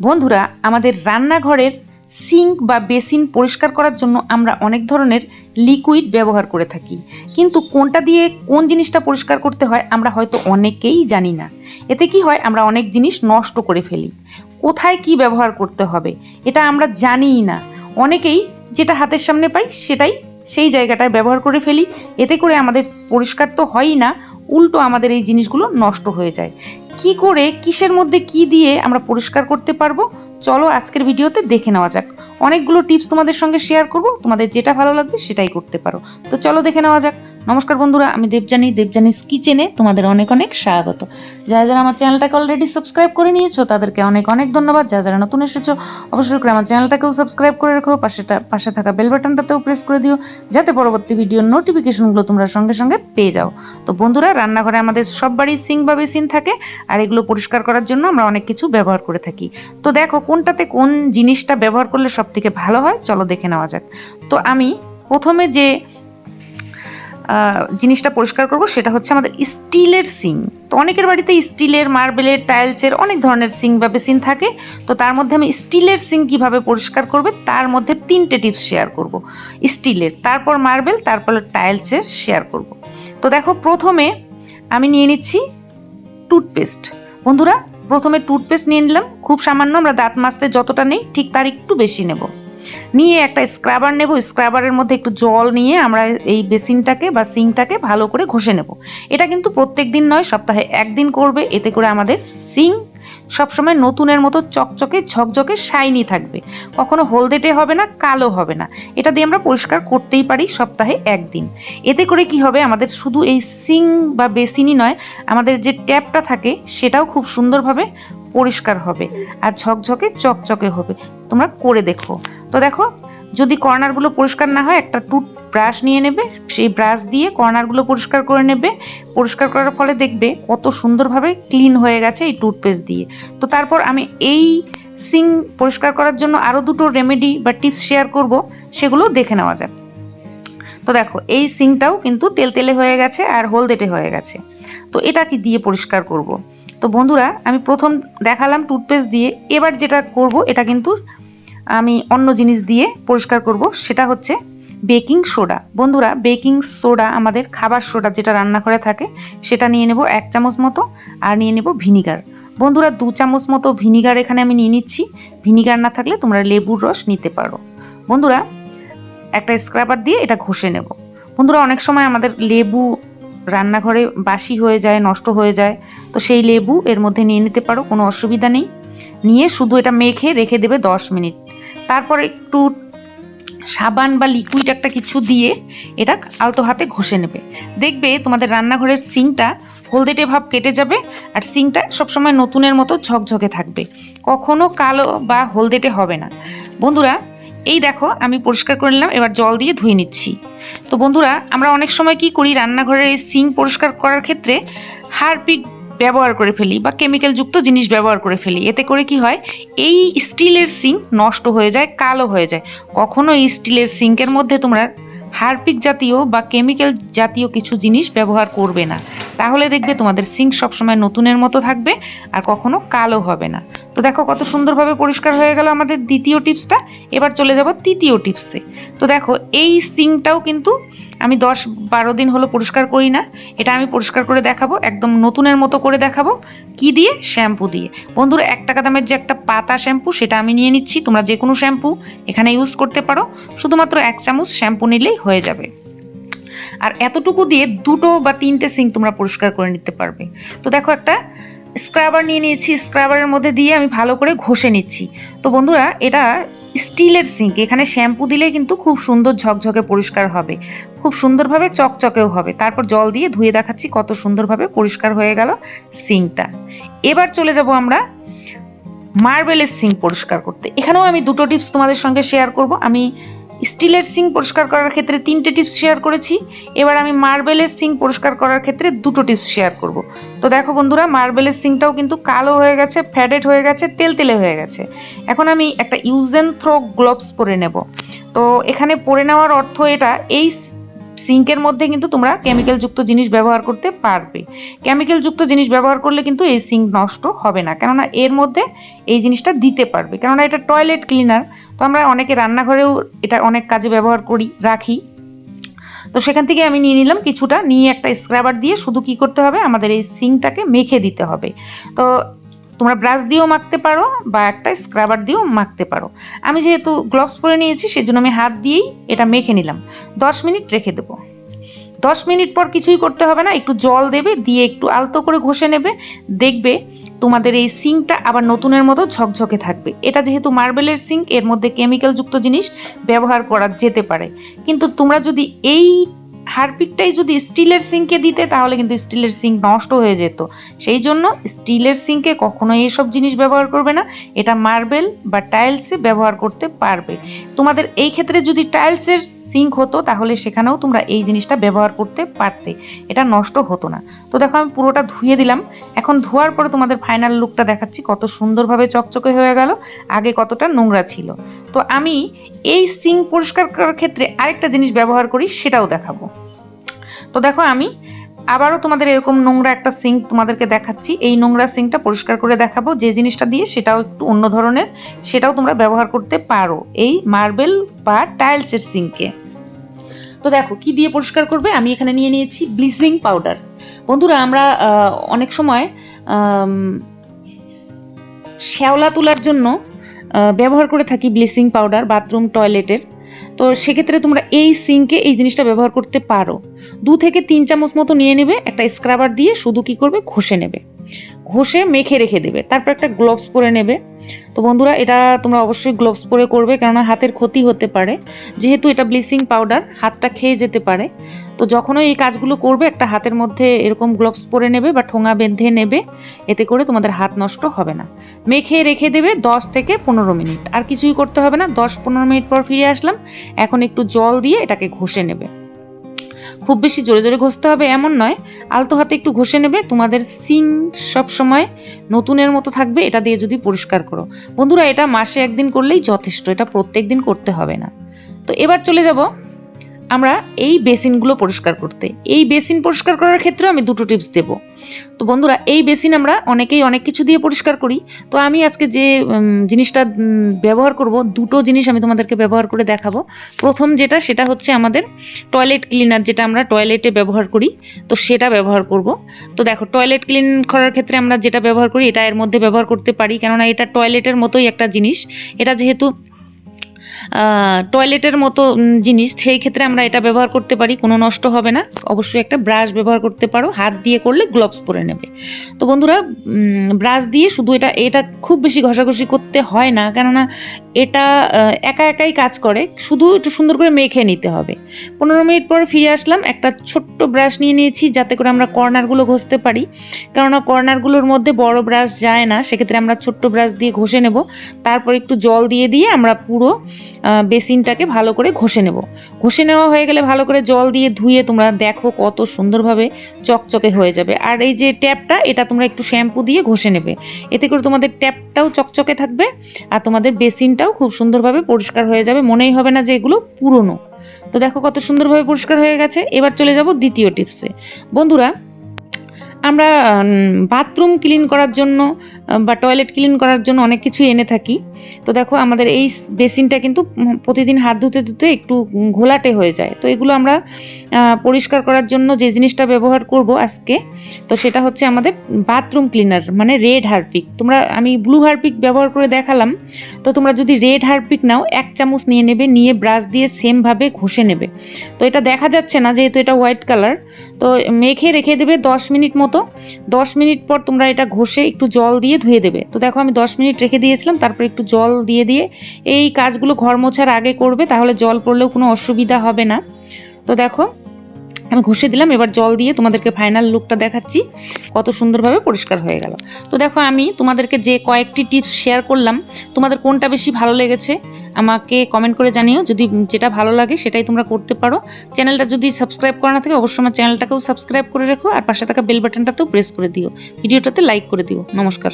বন্ধুরা, আমাদের রান্নাঘরের সিঙ্ক বা বেসিন পরিষ্কার করার জন্য আমরা অনেক ধরনের লিকুইড ব্যবহার করে থাকি। কিন্তু কোনটা দিয়ে কোন জিনিসটা পরিষ্কার করতে হয় আমরা হয়তো অনেকেই জানি না। এতে কি হয়, আমরা অনেক জিনিস নষ্ট করে ফেলি। কোথায় কি ব্যবহার করতে হবে, এটা আমরা জানিই না। অনেকেই যেটা হাতের সামনে পাই সেটাই সেই জায়গাটায় ব্যবহার করে ফেলি। এতে করে আমাদের পরিষ্কার তো হয়ই না, উল্টো আমাদের এই জিনিসগুলো নষ্ট হয়ে যায়। কি করে, কিসের মধ্যে কি দিয়ে আমরা পরিষ্কার করতে পারব? চলো আজকের ভিডিওতে দেখে নেওয়া যাক। অনেকগুলো টিপস তোমাদের সঙ্গে শেয়ার করব। তোমাদের যেটা ভালো লাগবে সেটাই করতে পারো। তো চলো দেখে নেওয়া যাক। নমস্কার বন্ধুরা, আমি দেবজানি দেবজানিস কিচেনে তোমাদের অনেক অনেক স্বাগত। যারা যারা আমার চ্যানেলটাকে অলরেডি সাবস্ক্রাইব করে নিয়েছো, তাদেরকে অনেক অনেক ধন্যবাদ। যারা যারা নতুন এসেছ, অবশ্যই করে আমার চ্যানেলটাকেও সাবস্ক্রাইব করে রেখো। পাশেটা, পাশে থাকা বেল বাটনটাতেও প্রেস করে দিও, যাতে পরবর্তী ভিডিওর নোটিফিকেশনগুলো তোমরা সঙ্গে সঙ্গে পেয়ে যাও। তো বন্ধুরা, রান্নাঘরে আমাদের সব বাড়ির সিঙ্ক বা বেসিন থাকে, আর এগুলো পরিষ্কার করার জন্য আমরা অনেক কিছু ব্যবহার করে থাকি। তো দেখো, কোনটাতে কোন জিনিসটা ব্যবহার করলে সব থেকে ভালো হয়, চলো দেখে নেওয়া যাক। তো আমি প্রথমে যে জিনিসটা পরিষ্কার করব, সেটা হচ্ছে আমাদের স্টিলের সিং। তো অনেকের বাড়িতে স্টিলের, মার্বেলের, টাইলসের অনেক ধরনের সিং বা বেসিন থাকে। তো তার মধ্যে আমি স্টিলের সিং কীভাবে পরিষ্কার করবে, তার মধ্যে তিনটে টিপস শেয়ার করব। স্টিলের, তারপর মার্বেল, তারপর টাইলসের শেয়ার করব। তো দেখো, প্রথমে আমি নিয়ে নিচ্ছি টুথপেস্ট। বন্ধুরা, প্রথমে টুথপেস্ট নিয়ে নিলাম। খুব সামান্য, আমরা দাঁত মাজতে যতটা নেই, ঠিক তার একটু বেশি নেব। নিয়ে একটা স্ক্রাবার নেব স্ক্রাবারের মধ্যে একটু জল নিয়ে আমরা এই বেসিনটাকে বা সিংটাকে ভালো করে ঘষে নেব। এটা কিন্তু প্রত্যেক দিন নয়, সপ্তাহে একদিন করবে, এতে করে আমাদের সিং সবসময় নতুনের মতো চকচকে, ঝকঝকে শাইনি থাকবে। কখনো হলদেটে হবে না, কালো হবে না। এটা দিয়ে আমরা পরিষ্কার করতেই পারি সপ্তাহে একদিন। এতে করে কি হবে, আমাদের শুধু এই সিং বা বেসিনই নয়, আমাদের যে ট্যাপটা থাকে, সেটাও খুব সুন্দরভাবে পরিষ্কার হবে আর ঝকঝকে চকচকে হবে। তোমরা করে দেখো। তো দেখো, যদি কর্নারগুলো পরিষ্কার না হয়, একটা টুথ ব্রাশ নিয়ে নেবে, সেই ব্রাশ দিয়ে কর্নারগুলো পরিষ্কার করে নেবে। পরিষ্কার করার ফলে দেখবে কত সুন্দরভাবে ক্লিন হয়ে গেছে এই টুথপেস্ট দিয়ে। তো তারপর আমি এই সিং পরিষ্কার করার জন্য আরও দুটো রেমেডি বা টিপস শেয়ার করব, সেগুলো দেখে নেওয়া যাক। তো দেখো, এই সিংটাও কিন্তু তেলতেলে হয়ে গেছে আর হলদেটে হয়ে গেছে। তো এটা কি দিয়ে পরিষ্কার করব। তো বন্ধুরা, আমি প্রথম দেখালাম টুথপেস্ট দিয়ে, এবার যেটা করব, এটা কিন্তু আমি অন্য জিনিস দিয়ে পরিষ্কার করব, সেটা হচ্ছে বেকিং সোডা। বন্ধুরা, বেকিং সোডা আমাদের খাবার সোডা যেটা রান্নাঘরে থাকে, সেটা নিয়ে নেব এক চামচ মতো, আর নিয়ে নেব ভিনিগার। বন্ধুরা, দু চামচ মতো ভিনিগার এখানে আমি নিয়ে নিচ্ছি। ভিনিগার না থাকলে তোমরা লেবুর রস নিতে পারো। বন্ধুরা, একটা স্ক্রাবার দিয়ে এটা ঘষে নেব। বন্ধুরা, অনেক সময় আমাদের লেবু রান্নাঘরে বাসি হয়ে যায়, নষ্ট হয়ে যায়, তো সেই লেবু এর মধ্যে নিয়ে নিতে পারো, কোনো অসুবিধা নেই। নিয়ে শুধু এটা মেখে রেখে দেবে দশ মিনিট। তারপর একটু সাবান বা লিকুইড একটা কিছু দিয়ে এটা আলতো হাতে ঘষে নেবে। দেখবে তোমাদের রান্নাঘরের সিংটা হলদেটে ভাব কেটে যাবে আর সিংটা সবসময় নতুনের মতো ঝকঝকে থাকবে। কখনো কালো বা হলদেটে হবে না। বন্ধুরা, এই দেখো আমি পরিষ্কার করে নিলাম, এবার জল দিয়ে ধুয়ে নিচ্ছি। তো বন্ধুরা, আমরা অনেক সময় কি করি, রান্নাঘরের এই সিং পরিষ্কার করার ক্ষেত্রে হারপিক ব্যবহার করে ফেলি বা কেমিক্যালযুক্ত জিনিস ব্যবহার করে ফেলি। এতে করে কি হয়, এই স্টিলের সিঙ্ক নষ্ট হয়ে যায়, কালো হয়ে যায়। কখনো এই স্টিলের সিঙ্কের মধ্যে তোমরা হারপিক জাতীয় বা কেমিক্যাল জাতীয় কিছু জিনিস ব্যবহার করবে না। তাহলে দেখবে তোমাদের সিঙ্ক সবসময় নতুনের মতো থাকবে আর কখনো কালো হবে না। তো দেখো কত সুন্দরভাবে পরিষ্কার হয়ে গেল আমাদের দ্বিতীয় টিপসটা। এবার চলে যাব তৃতীয় টিপসে। তো দেখো, এই সিঙ্কটাও কিন্তু আমি দশ বারো দিন হলো পরিষ্কার করি না। এটা আমি পরিষ্কার করে দেখাবো, একদম নতুনের মতো করে দেখাবো। কি দিয়ে? শ্যাম্পু দিয়ে। বন্ধুরা, এক টাকা দামের যে একটা পাতা শ্যাম্পু, সেটা আমি নিয়ে নিচ্ছি। তোমরা যে কোনো শ্যাম্পু এখানে ইউজ করতে পারো। শুধুমাত্র এক চামচ শ্যাম্পু নিলেই হয়ে যাবে। আর এতটুকু দিয়ে দুটো বা তিনটে সিঙ্ক তোমরা পরিষ্কার করে নিতে পারবে। তো দেখো একটা স্ক্রাবার নিয়ে নিয়েছি স্ক্রাবারের মধ্যে দিয়ে আমি ভালো করে ঘষে নিচ্ছি। তো বন্ধুরা, এটা স্টিলের সিঙ্ক এখানে শ্যাম্পু দিলে কিন্তু খুব সুন্দর ঝকঝকে পরিষ্কার হবে। খুব সুন্দরভাবে চকচকেও হবে। তারপর জল দিয়ে ধুয়ে দেখাচ্ছি কত সুন্দরভাবে পরিষ্কার হয়ে গেল সিঙ্কটা এবার চলে যাব আমরা মার্বেলের সিঙ্ক পরিষ্কার করতে। এখানেও আমি দুটো টিপস তোমাদের সঙ্গে শেয়ার করব। আমি স্টিলের সিং পরিষ্কার করার ক্ষেত্রে তিনটে টিপস শেয়ার করেছি। এবার আমি মার্বেলের সিং পরিষ্কার করার ক্ষেত্রে দুটো টিপস শেয়ার করব। তো দেখো বন্ধুরা, মার্বেলের সিংটাও কিন্তু কালো হয়ে গেছে, ফ্যাডেড হয়ে গেছে তেলতেলে হয়ে গেছে। এখন আমি একটা ইউজ অ্যান্ড থ্রো গ্লোভস পরে নেব। তো এখানে পরে নেওয়ার অর্থ এটা, এই সিঙ্কের মধ্যে কিন্তু তোমরা কেমিক্যালযুক্ত জিনিস ব্যবহার করতে পারবে। কেমিক্যালযুক্ত জিনিস ব্যবহার করলে কিন্তু এই সিঙ্ক নষ্ট হবে না, কেননা এর মধ্যে এই জিনিসটা দিতে পারবে। কেননা এটা টয়লেট ক্লিনার, তো আমরা অনেকে রান্নাঘরেও এটা অনেক কাজে ব্যবহার করি, রাখি। তো সেখান থেকে আমি নিয়ে নিলাম কিছুটা, নিয়ে একটা স্ক্রাবার দিয়ে শুধু কি করতে হবে? আমাদের এই সিঙ্কটাকে মেখে দিতে হবে। তো তোমরা ব্রাশ দিয়েও মাখতে পারো বা একটা স্ক্রাবার দিয়েও মাখতে পারো। আমি যেহেতু গ্লোভস পরে নিয়েছি, সেজন্য আমি হাত দিয়েই এটা মেখে নিলাম। দশ মিনিট রেখে দেবো। দশ মিনিট পর কিছুই করতে হবে না, একটু জল দেবে, দিয়ে একটু আলতো করে ঘষে নেবে। দেখবে তোমাদের এই সিঙ্কটা আবার নতুনের মতো ঝকঝকে থাকবে। এটা যেহেতু মার্বেলের সিঙ্ক, এর মধ্যে কেমিক্যালযুক্ত জিনিস ব্যবহার করা যেতে পারে। কিন্তু তোমরা যদি এই হারপিকটাই যদি স্টিলের সিঙ্কে দিতে, তাহলে কিন্তু স্টিলের সিঙ্ক নষ্ট হয়ে যেত। সেই জন্য স্টিলের সিঙ্কে কখনো এইসব জিনিস ব্যবহার করবে না। এটা মার্বেল বা টাইলসে ব্যবহার করতে পারবে। তোমাদের এই ক্ষেত্রে যদি টাইলসের সিঙ্ক হতো, তাহলে সেখানেও তোমরা এই জিনিসটা ব্যবহার করতে পারতে। এটা নষ্ট হতো না। তো দেখো, আমি পুরোটা ধুয়ে দিলাম। এখন ধোয়ার পরে তোমাদের ফাইনাল লুকটা দেখাচ্ছি, কত সুন্দরভাবে চকচকে হয়ে গেল, আগে কতটা নোংরা ছিল। তো আমি এই সিঙ্ক পরিষ্কার করার ক্ষেত্রে আরেকটা জিনিস ব্যবহার করি, সেটাও দেখাবো। তো দেখো, আমি আবারও তোমাদের এরকম নোংরা একটা সিঙ্ক তোমাদেরকে দেখাচ্ছি। এই নোংরা সিঙ্কটা পরিষ্কার করে দেখাবো, যে জিনিসটা দিয়ে সেটাও একটু অন্য ধরনের, সেটাও তোমরা ব্যবহার করতে পারো। এই মার্বেল বা টাইলসের সিঙ্কে তো দেখো, কি দিয়ে পরিষ্কার করবে? আমি এখানে নিয়ে নিয়েছি ব্লিচিং পাউডার। বন্ধুরা, আমরা অনেক সময় শ্যাওলা তোলার জন্য ব্যবহার করে থাকি ব্লিচিং পাউডার বাথরুম, টয়লেটের। তো সেক্ষেত্রে তোমরা এই সিঙ্কে এই জিনিসটা ব্যবহার করতে পারো। দু থেকে তিন চামচ মতো নিয়ে নেবে, একটা স্ক্রাবার দিয়ে শুধু কি করবে? ঘষে নেবে। ঘষে মেখে রেখে দেবে। তারপর একটা গ্লোভস পরে নেবে। তো বন্ধুরা, এটা তোমরা অবশ্যই গ্লোভস পরে করবে, কেননা হাতের ক্ষতি হতে পারে। যেহেতু এটা ব্লিচিং পাউডার হাতটা খেয়ে যেতে পারে। তো যখনই এই কাজগুলো করবে, একটা হাতের মধ্যে এরকম গ্লোভস পরে নেবে বা ঠোঙা বেঁধে নেবে, এতে করে তোমাদের হাত নষ্ট হবে না। মেখে রেখে দেবে দশ থেকে পনেরো মিনিট। আর কিছুই করতে হবে না, দশ পনেরো মিনিট পর ফিরে আসলাম। এখন একটু জল দিয়ে এটাকে ঘষে নেবে। খুব বেশি জোরে জোরে ঘষতে হবে এমন নয়। আলতো হাতে একটু ঘষে নেবে। তোমাদের সিং সব সময় নতুনের মতো থাকবে, এটা দিয়ে যদি পরিষ্কার করো। বন্ধুরা, এটা মাসে একদিন করলেই যথেষ্ট, এটা প্রত্যেক দিন করতে হবে না। তো এবার চলে যাব আমরা এই বেসিনগুলো পরিষ্কার করতে। এই বেসিন পরিষ্কার করার ক্ষেত্রে আমি দুটো টিপস দেব। তো বন্ধুরা, এই বেসিন আমরা অনেকেই অনেক কিছু দিয়ে পরিষ্কার করি। তো আমি আজকে যে জিনিসটা ব্যবহার করব, দুটো জিনিস আমি তোমাদেরকে ব্যবহার করে দেখাবো। প্রথম যেটা, সেটা হচ্ছে আমাদের টয়লেট ক্লিনার যেটা আমরা টয়লেটে ব্যবহার করি। তো সেটা ব্যবহার করব। তো দেখো টয়লেট ক্লিন করার ক্ষেত্রে আমরা যেটা ব্যবহার করি, এটা এর মধ্যে ব্যবহার করতে পারি। কেননা এটা টয়লেটের মতোই একটা জিনিস। এটা যেহেতু টয়লেটের মতো জিনিস। সেই ক্ষেত্রে আমরা এটা ব্যবহার করতে পারি, কোনো নষ্ট হবে না। অবশ্যই একটা ব্রাশ ব্যবহার করতে পারো। হাত দিয়ে করলে গ্লোভস পরে নেবে। তো বন্ধুরা ব্রাশ দিয়ে শুধু এটা এটা খুব বেশি ঘষাঘষি করতে হয় না। কেননা এটা একা একাই কাজ করে, শুধু একটু সুন্দর করে মেখে নিতে হবে। পনেরো মিনিট পর ফিরে আসলাম, একটা ছোট্ট ব্রাশ নিয়ে নিয়েছি, যাতে করে আমরা কর্নারগুলো ঘষতে পারি। কেননা কর্নারগুলোর মধ্যে বড় ব্রাশ যায় না, সেক্ষেত্রে আমরা ছোট্ট ব্রাশ দিয়ে ঘষে নেব। তারপর একটু জল দিয়ে দিয়ে আমরা পুরো বেসিনটাকে ভালো করে ঘষে নেব। ঘষে নেওয়া হয়ে গেলে ভালো করে জল দিয়ে ধুয়ে তোমরা দেখো কত সুন্দরভাবে চকচকে হয়ে যাবে। আর এই যে ট্যাপটা, এটা তোমরা একটু শ্যাম্পু দিয়ে ঘষে নেবে। এতে করে তোমাদের ট্যাপটাও চকচকে থাকবে, আর তোমাদের বেসিনটাও খুব সুন্দরভাবে পরিষ্কার হয়ে যাবে। মনেই হবে না যে এগুলো পুরনো। তো দেখো কত সুন্দরভাবে পরিষ্কার হয়ে গেছে। এবার চলে যাব দ্বিতীয় টিপসে বন্ধুরা আমরা বাথরুম ক্লিন করার জন্য বা টয়লেট ক্লিন করার জন্য অনেক কিছু এনে থাকি। তো দেখো, আমাদের এই বেসিনটা কিন্তু প্রতিদিন হাত ধুতে ধুতে একটু ঘোলাটে হয়ে যায়। তো এগুলো আমরা পরিষ্কার করার জন্য যে জিনিসটা ব্যবহার করব আজকে, তো সেটা হচ্ছে আমাদের বাথরুম ক্লিনার মানে রেড হারপিক তোমরা, আমি ব্লু হারপিক ব্যবহার করে দেখালাম। তো তোমরা যদি রেড হারপিক নাও, এক চামচ নিয়ে নেবে, নিয়ে ব্রাশ দিয়ে সেমভাবে ঘষে নেবে। তো এটা দেখা যাচ্ছে না, যেহেতু এটা হোয়াইট কালার তো মেখে রেখে দেবে দশ মিনিট মতো। দশ মিনিট পর তোমরা এটা ঘষে একটু জল দিয়ে ধুয়ে দেবে। তো দেখো আমি দশ মিনিট রেখে দিয়েছিলাম, তারপর একটু জল দিয়ে দিয়ে এই কাজগুলো ঘর মোছার আগে করবে, তাহলে জল পড়লেও কোনো অসুবিধা হবে না। তো দেখো আমি ঘষে দিলাম, এবার জল দিয়ে তোমাদেরকে ফাইনাল লুকটা দেখাচ্ছি। কত সুন্দরভাবে পরিষ্কার হয়ে গেল। তো দেখো আমি তোমাদেরকে যে কয়েকটি টিপস শেয়ার করলাম, তোমাদের কোনটা বেশি ভালো লেগেছে আমাকে কমেন্ট করে জানিও। যদি যেটা ভালো লাগে সেটাই তোমরা করতে পারো। চ্যানেলটা যদি সাবস্ক্রাইব করা না থাকে, অবশ্যই আমার চ্যানেলটাকেও সাবস্ক্রাইব করে রেখো। আর পাশে থাকা বেল বাটনটাতেও প্রেস করে দিও। ভিডিওটাতে লাইক করে দিও। নমস্কার।